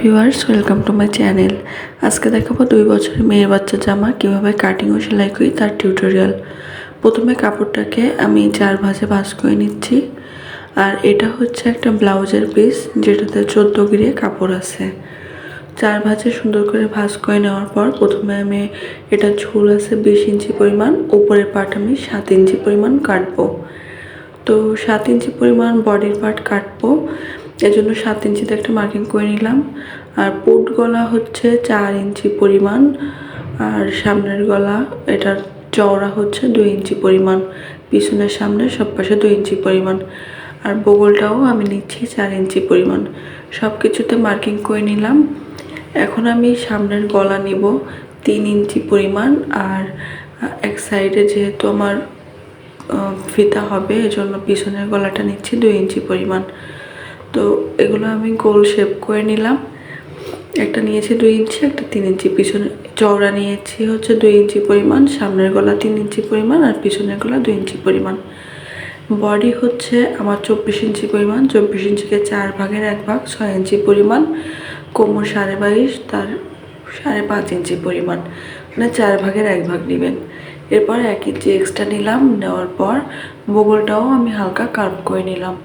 Viewers welcome to my channel আজকে দেখাবো দুই বছরের মেয়ের বাচ্চা জামা, কীভাবে কাটিং ও সেলাই করি তার টিউটোরিয়াল প্রথমে কাপড়টাকে আমি চার ভাঁজে ভাঁজ করে নিচ্ছি। আর এটা হচ্ছে একটা ব্লাউজের পিস যেটাতে চোদ্দ গিরে কাপড় আছে। চার ভাঁজে সুন্দর করে ভাঁজ করে নেওয়ার পর প্রথমে আমি এটা ঝুল আছে বিশ ইঞ্চি পরিমাণ, উপরের পার্ট আমি সাত ইঞ্চি পরিমাণ কাটবো। তো সাত ইঞ্চি পরিমাণ বডির পার্ট কাটবো। এর জন্য সাত ইঞ্চিতে একটা মার্কিং করে নিলাম। আর পোট গলা হচ্ছে চার ইঞ্চি পরিমাণ। আর সামনের গলা, এটার চওড়া হচ্ছে দুই ইঞ্চি পরিমাণ। পিছনের সামনে সব পাশে দুই ইঞ্চি পরিমাণ। আর বগলটাও আমি নিচ্ছি চার ইঞ্চি পরিমাণ। সব কিছুতে মার্কিং করে নিলাম। এখন আমি সামনের গলা নিব তিন ইঞ্চি পরিমাণ। আর এক সাইডে যেহেতু আমার ফিতা হবে, এজন্য পিছনের গলাটা নিচ্ছি দুই ইঞ্চি পরিমাণ। তো এগুলো আমি গোল শেপ করে নিলাম। একটা নিয়েছি দুই ইঞ্চি, একটা তিন ইঞ্চি। পিছনে চওড়া নিয়েছি হচ্ছে দুই ইঞ্চি পরিমাণ, সামনের গলা তিন ইঞ্চি পরিমাণ আর পিছনের গলা দুই ইঞ্চি পরিমাণ। বডি হচ্ছে আমার চব্বিশ ইঞ্চি পরিমাণ, চব্বিশ ইঞ্চিকে চার ভাগের এক ভাগ, ছয় ইঞ্চি পরিমাণ। কোমর সাড়ে বাইশ, তার সাড়ে পাঁচ ইঞ্চি পরিমাণ। মানে চার ভাগের এক ভাগ নেবেন। এরপর এক ইঞ্চি এক্সট্রা নিলাম, নেওয়ার পর বগলটাও আমি হালকা কার্ভ করে নিলাম।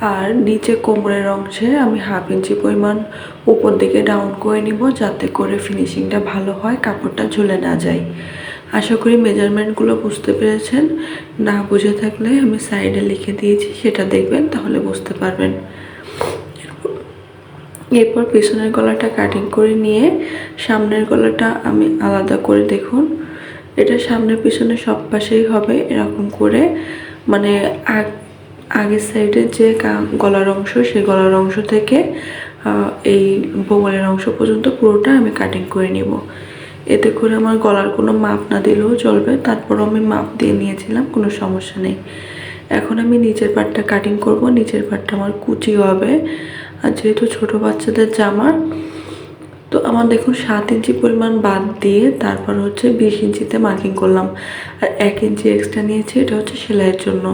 আর নিচে কোমরের অংশে আমি হাফ ইঞ্চি পরিমাণ উপর দিকে ডাউন করে নিব যাতে করে ফিনিশিংটা ভালো হয়, কাপড়টা ঝুলে না যায়। আশা করি মেজারমেন্টগুলো বুঝতে পেরেছেন। না বুঝে থাকলে আমি সাইডে লিখে দিয়েছি, সেটা দেখবেন, তাহলে বুঝতে পারবেন। এরপর পিছনের গলাটা কাটিং করে নিয়ে সামনের গলাটা আমি আলাদা করে দেখুন। এটা সামনে পিছনে সব পাশেই হবে, এরকম করে। মানে আগ আগের সাইডে যে গলার অংশ, সেই গলার অংশ থেকে এই বোমলের অংশ পর্যন্ত পুরোটা আমি কাটিং করে নিব। এতে করে আমার গলার কোনো মাপ না দিলেও চলবে। তারপরও আমি মাপ দিয়ে নিয়েছিলাম, কোনো সমস্যা নেই। এখন আমি নিচের পাটটা কাটিং করব। নিচের পাটটা আমার কুচি হবে। আর যেহেতু ছোট বাচ্চাদের জামা তো আমার দেখুন সাত ইঞ্চি পরিমাণ বাদ দিয়ে তারপর হচ্ছে বিশ ইঞ্চিতে মার্কিং করলাম। আর এক ইঞ্চি এক্সট্রা নিয়েছি, এটা হচ্ছে সেলাইয়ের জন্য।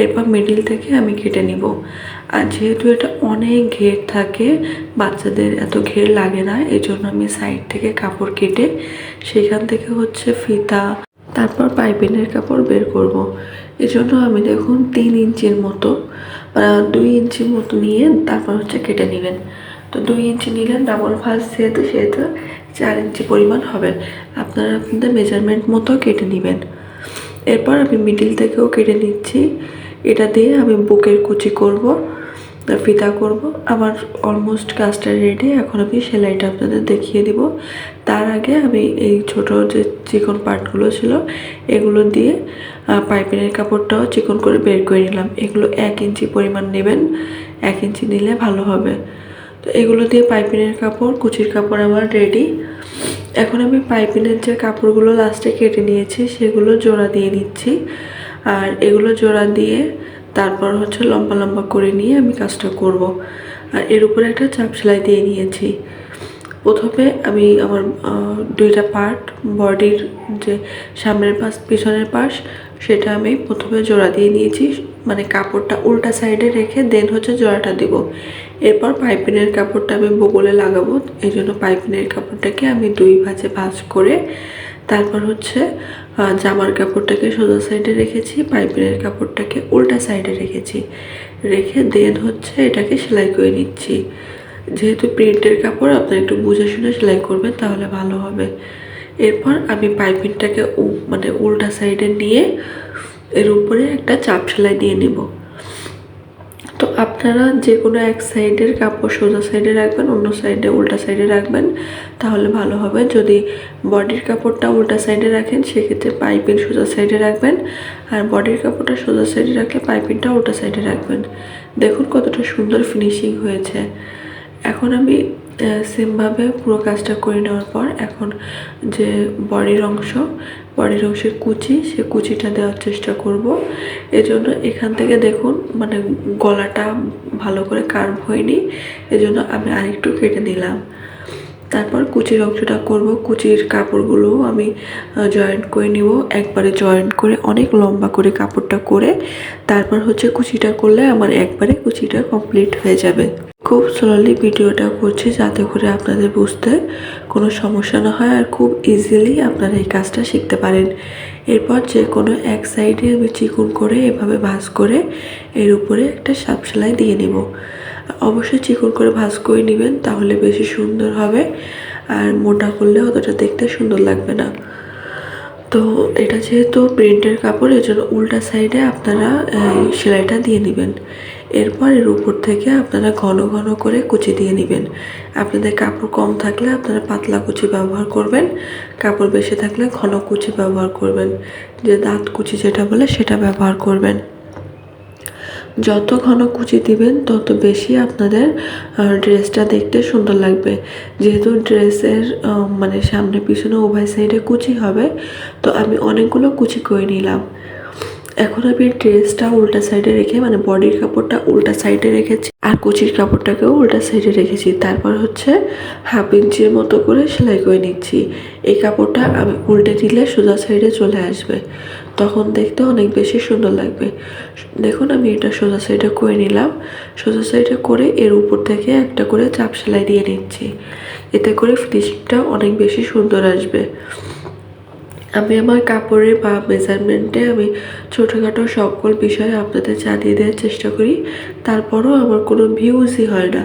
এরপর মিডিল থেকে আমি কেটে নিব। আর যেহেতু এটা অনেক ঘের থাকে, বাচ্চাদের এত ঘের লাগে না, এই জন্য আমি সাইড থেকে কাপড় কেটে সেখান থেকে হচ্ছে ফিতা, তারপর পাইপিনের কাপড় বের করব। এজন্য আমি দেখুন তিন ইঞ্চির মতো দুই ইঞ্চির মতো নিয়ে তারপর হচ্ছে কেটে নেবেন। তো দুই ইঞ্চি নিলেন ডাবল ফার্স্ট যেহেতু, সেহেতু চার ইঞ্চি পরিমাণ হবে। আপনারা আপনাদের মেজারমেন্ট মতো কেটে নেবেন। এরপর আমি মিডিল থেকেও কেটে নিচ্ছি। এটা দিয়ে আমি বুকের কুচি করব ফিতা করব। আমার অলমোস্ট কাজটা রেডি এখন আমি সেলাইটা আপনাদের দেখিয়ে দিব। তার আগে আমি এই ছোট যে চিকন পার্টগুলো ছিল, এগুলো দিয়ে পাইপিনের কাপড়টাও চিকন করে বের করে নিলাম। এগুলো এক ইঞ্চি পরিমাণ নেবেন, এক ইঞ্চি নিলে ভালো হবে। এগুলো দিয়ে পাইপিনের কাপড়, কুচির কাপড় আমার রেডি এখন আমি পাইপিনের যে কাপড়গুলো লাস্টে কেটে নিয়েছি, সেগুলো জোড়া দিয়ে নিচ্ছি। আর এগুলো জোড়া দিয়ে তারপর হচ্ছে লম্বা লম্বা করে নিয়ে আমি কাজটা করব। আর এর উপরে একটা চাপ সেলাই দিয়ে নিয়েছি। প্রথমে আমি আমার দুইটা পার্ট বডির যে সামনের পাশ পিছনের পাশ সেটা আমি প্রথমে জোড়া দিয়ে নিয়েছি। মানে কাপড়টা উল্টা সাইডে রেখে দেন হচ্ছে জোড়াটা দিব। এরপর পাইপিনের কাপড়টা আমি বগলে লাগাবো, এই জন্য পাইপিনের কাপড়টাকে আমি দুই ভাঁজে ভাঁজ করে তারপর হচ্ছে জামার কাপড়টাকে সোজা সাইডে রেখেছি, পাইপিনের কাপড়টাকে উল্টা সাইডে রেখেছি। রেখে দেন হচ্ছে এটাকে সেলাই করে নিচ্ছি। যেহেতু প্রিন্টের কাপড়, আপনার একটু বুঝে শুনে সেলাই করবেন, তাহলে ভালো হবে। এরপর আমি পাইপিনটাকে মানে উল্টা সাইডে নিয়ে এর উপরে একটা চাপ সেলাই দিয়ে নেব। তো আপনারা যে কোনো এক সাইডের কাপড় সোজা সাইডে রাখবেন, অন্য সাইডে উল্টা সাইডে রাখবেন, তাহলে ভালো হবে। যদি বডির কাপড়টা উল্টা সাইডে রাখেন, সেক্ষেত্রে পাইপিং সোজা সাইডে রাখবেন, আর বডির কাপড়টা সোজা সাইডে রাখলে পাইপিংটা উল্টা সাইডে রাখবেন। দেখুন কতটা সুন্দর ফিনিশিং হয়েছে। এখন আমি সেমভাবে পুরো কাজটা করে নেওয়ার পর এখন যে বডির অংশ, বডির অংশের কুচি, সে কুচিটা দেওয়ার চেষ্টা করব। এজন্য এখান থেকে দেখুন মানে গলাটা ভালো করে কার্ভ হয়নি, এজন্য আমি আরেকটু কেটে নিলাম। তারপর কুচির অংশটা করব, কুচির কাপড়গুলো আমি জয়েন্ট করে নিব। একবারে জয়েন্ট করে, অনেক লম্বা করে কাপড়টা করে, তারপর হচ্ছে কুচিটা করলে আমার একবারে কুচিটা কমপ্লিট হয়ে যাবে। খুব স্লোলি ভিডিওটা করছি যাতে করে আপনাদের বুঝতে কোনো সমস্যা না হয় আর খুব ইজিলি আপনারা এই কাজটা শিখতে পারেন। এরপর যে কোনো এক সাইডে আমি চিকুন করে এভাবে ভাঁজ করে এর উপরে একটা সাপ সেলাই দিয়ে নিব। অবশ্যই চিকন করে ভাঁজ করে নেবেন তাহলে বেশি সুন্দর হবে আর মোটা করলে অতটা দেখতে সুন্দর লাগবে না। তো এটা যেহেতু প্রিন্টের কাপড় এর জন্য উল্টা সাইডে আপনারা সেলাইটা দিয়ে নেবেন। এরপর এর উপর থেকে আপনারা ঘন ঘন করে কুচি দিয়ে নেবেন। আপনাদের কাপড় কম থাকলে আপনারা পাতলা কুচি ব্যবহার করবেন, কাপড় বেশি থাকলে ঘন কুচি ব্যবহার করবেন। যে দাঁত কুচি যেটা বলে সেটা ব্যবহার করবেন। যত ঘন কুচি দিবেন, তত বেশি আপনাদের ড্রেসটা দেখতে সুন্দর লাগবে। যেহেতু ড্রেসের মানে সামনে পিছনে উভয় সাইডে কুচি হবে, তো আমি অনেকগুলো কুচি করে নিলাম। এখন আমি ড্রেসটা উল্টা সাইডে রেখে মানে বডির কাপড়টা উল্টা সাইডে রেখেছি আর কুচির কাপড়টাকেও উল্টা সাইডে রেখেছি। তারপর হচ্ছে হাফ ইঞ্চির মতো করে সেলাই করে নিচ্ছি। এই কাপড়টা আমি উল্টে দিলে সোজা সাইডে চলে আসবে। তখন দেখতে অনেক বেশি সুন্দর লাগবে। দেখুন, আমি এটা সোজা সাইডে করে নিলাম। সোজা সাইডে করে এর উপর থেকে একটা করে চাপ সেলাই দিয়ে নিচ্ছি। এতে করে ফিনিশিংটা অনেক বেশি সুন্দর আসবে। আমি আমার কাপড়ের বা মেজারমেন্টে আমি ছোটোখাটো সকল বিষয়ে আপনাদের জানিয়ে দেওয়ার চেষ্টা করি। তারপরও আমার কোনো ভিউজই হয় না।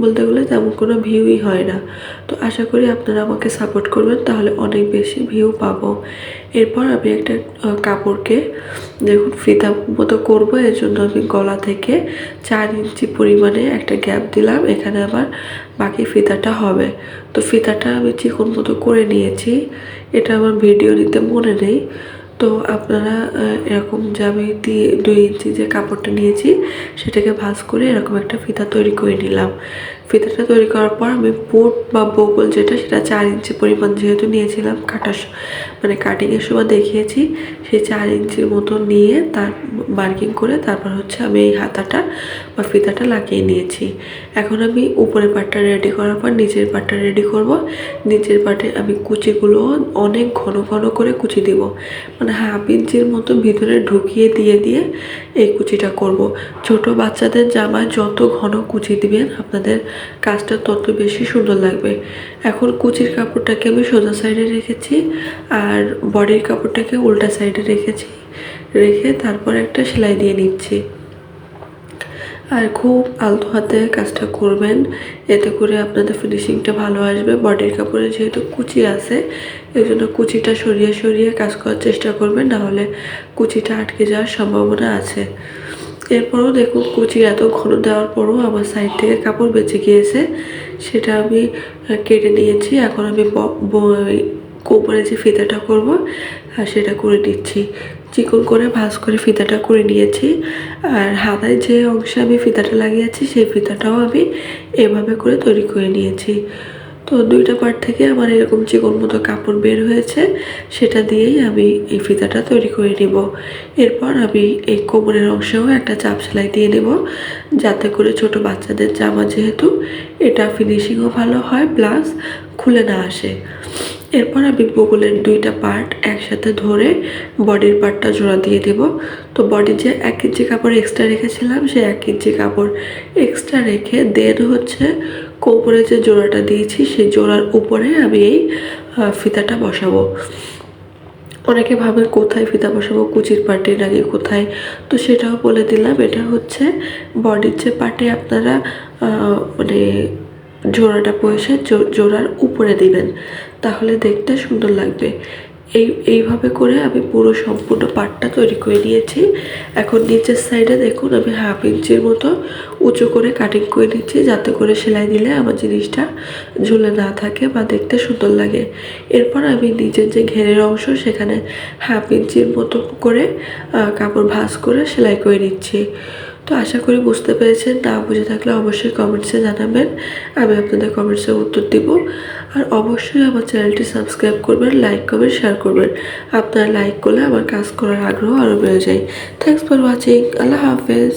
বলতে গেলে তেমন কোনো ভিউই হয় না। তো আশা করি আপনারা আমাকে সাপোর্ট করবেন, তাহলে অনেক বেশি ভিউ পাবো। এরপর আমি একটা কাপড়কে দেখুন ফিতা মতো করব, এর জন্য আমি গলা থেকে চার ইঞ্চি পরিমাণে একটা গ্যাপ দিলাম, এখানে আবার বাকি ফিতাটা হবে। তো ফিতাটা আমি চিকন মতো করে নিয়েছি, এটা আমার ভিডিও নিতে মনে নেই। তো আপনারা এরকম যে আমি দুই ইঞ্চি যে কাপড়টা নিয়েছি, সেটাকে ভাঁজ করে এরকম একটা ফিতা তৈরি করে নিলাম। ফিতাটা তৈরি করার পর আমি পোট বা বগল যেটা, সেটা চার ইঞ্চি পরিমাণ যেহেতু নিয়েছিলাম কাটার মানে কাটিংয়ের সময় দেখিয়েছি, সেই চার ইঞ্চির মতো নিয়ে তার মার্কিং করে তারপর হচ্ছে আমি এই হাতাটা বা ফিতাটা লাগিয়ে নিয়েছি। এখন আমি উপরের পাটটা রেডি করার পর নিচের পাটটা রেডি করব। নিচের পাটে আমি কুচিগুলো অনেক ঘন ঘন করে কুচি দিব। মানে হাফ ইঞ্চির মতো ভিতরে ঢুকিয়ে দিয়ে দিয়ে এই কুচিটা করব। ছোট বাচ্চাদের জামায় যত ঘন কুচি দিবেন, আপনাদের কাজটা তত বেশি সুন্দর লাগবে। এখন কুচির কাপড়টাকে আমি সোজা সাইডে রেখেছি আর বডির কাপড়টাকে উল্টা সাইডে রেখেছি, রেখে তারপর একটা সেলাই দিয়ে নিচ্ছি। আর খুব আলতো হাতে কাজটা করবেন। এতে করে আপনাদের ফিনিশিংটা ভালো আসবে। বডির কাপড়ে যেহেতু কুচি আছে এই জন্য কুচিটা সরিয়ে সরিয়ে কাজ করার চেষ্টা করবেন নাহলে কুচিটা আটকে যাওয়ার সম্ভাবনা আছে। এরপরও দেখুন, কুচি এত ঘন দেওয়ার পরও আমার সাইড থেকে কাপড় বেঁচে গিয়েছে। সেটা আমি কেটে নিয়েছি। এখন আমি কোমরে যে ফিতাটা করব, আর সেটা করে নিচ্ছি। চিকন করে ভাজ করে ফিতাটা করে নিয়েছি। আর হাতায় যে অংশে আমি ফিতাটা লাগিয়েছি, সেই ফিতাটাও আমি এভাবে করে তৈরি করে নিয়েছি। তো দুইটা পার্ট থেকে আমার এরকম চিকন মতো কাপড় বের হয়েছে, সেটা দিয়েই আমি এই ফিতাটা তৈরি করে নিব। এরপর আমি এই কোমরের অংশেও একটা চাপ সেলাই দিয়ে নেব, যাতে করে ছোট বাচ্চাদের জামা যেহেতু এটা ফিনিশিংও ভালো হয় প্লাস খুলে না আসে। এরপর আমি বগলের দুইটা পার্ট একসাথে ধরে বডির পার্টটা জোড়া দিয়ে দেব। তো বডির যে এক ইঞ্চি কাপড় এক্সট্রা রেখেছিলাম, সে এক ইঞ্চি কাপড় এক্সট্রা রেখে দেন হচ্ছে কোপরে যে জোড়াটা দিয়েছি, সেই জোড়ার উপরে আমি এই ফিতাটা বসাবো। অনেকে ভাবে কোথায় ফিতা বসাবো, কুচির পার্টে নাকি কোথায়? তো সেটাও বলে দিলাম, এটা হচ্ছে বডির যে পার্টে আপনারা মানে জোড়াটা বসে জোড়ার উপরে দিবেন। তাহলে দেখতে সুন্দর লাগবে। এই, এইভাবে করে আমি পুরো সম্পূর্ণ পাটটা তৈরি করে নিয়েছি। এখন নিচের সাইডে দেখুন আমি হাফ ইঞ্চির মতো উঁচু করে কাটিং করে নিচ্ছি যাতে করে সেলাই দিলে আমার জিনিসটা ঝুলে না থাকে বা দেখতে সুন্দর লাগে। এরপর আমি নিজের যে ঘেরের অংশ সেখানে হাফ ইঞ্চির মতো করে কাপড় ভাঁজ করে সেলাই করে নিচ্ছি। তো আশা করি বুঝতে পেরেছেন। না বুঝে থাকলে অবশ্যই কমেন্টসে জানাবেন। আমি আপনাদের কমেন্টসে উত্তর দিব। আর অবশ্যই আমার চ্যানেলটি সাবস্ক্রাইব করবেন লাইক করবেন শেয়ার করবেন। আপনারা লাইক করলে আমার কাজ করার আগ্রহ আরও বেড়ে যায়। থ্যাংকস ফর ওয়াচিং আল্লাহ হাফেজ।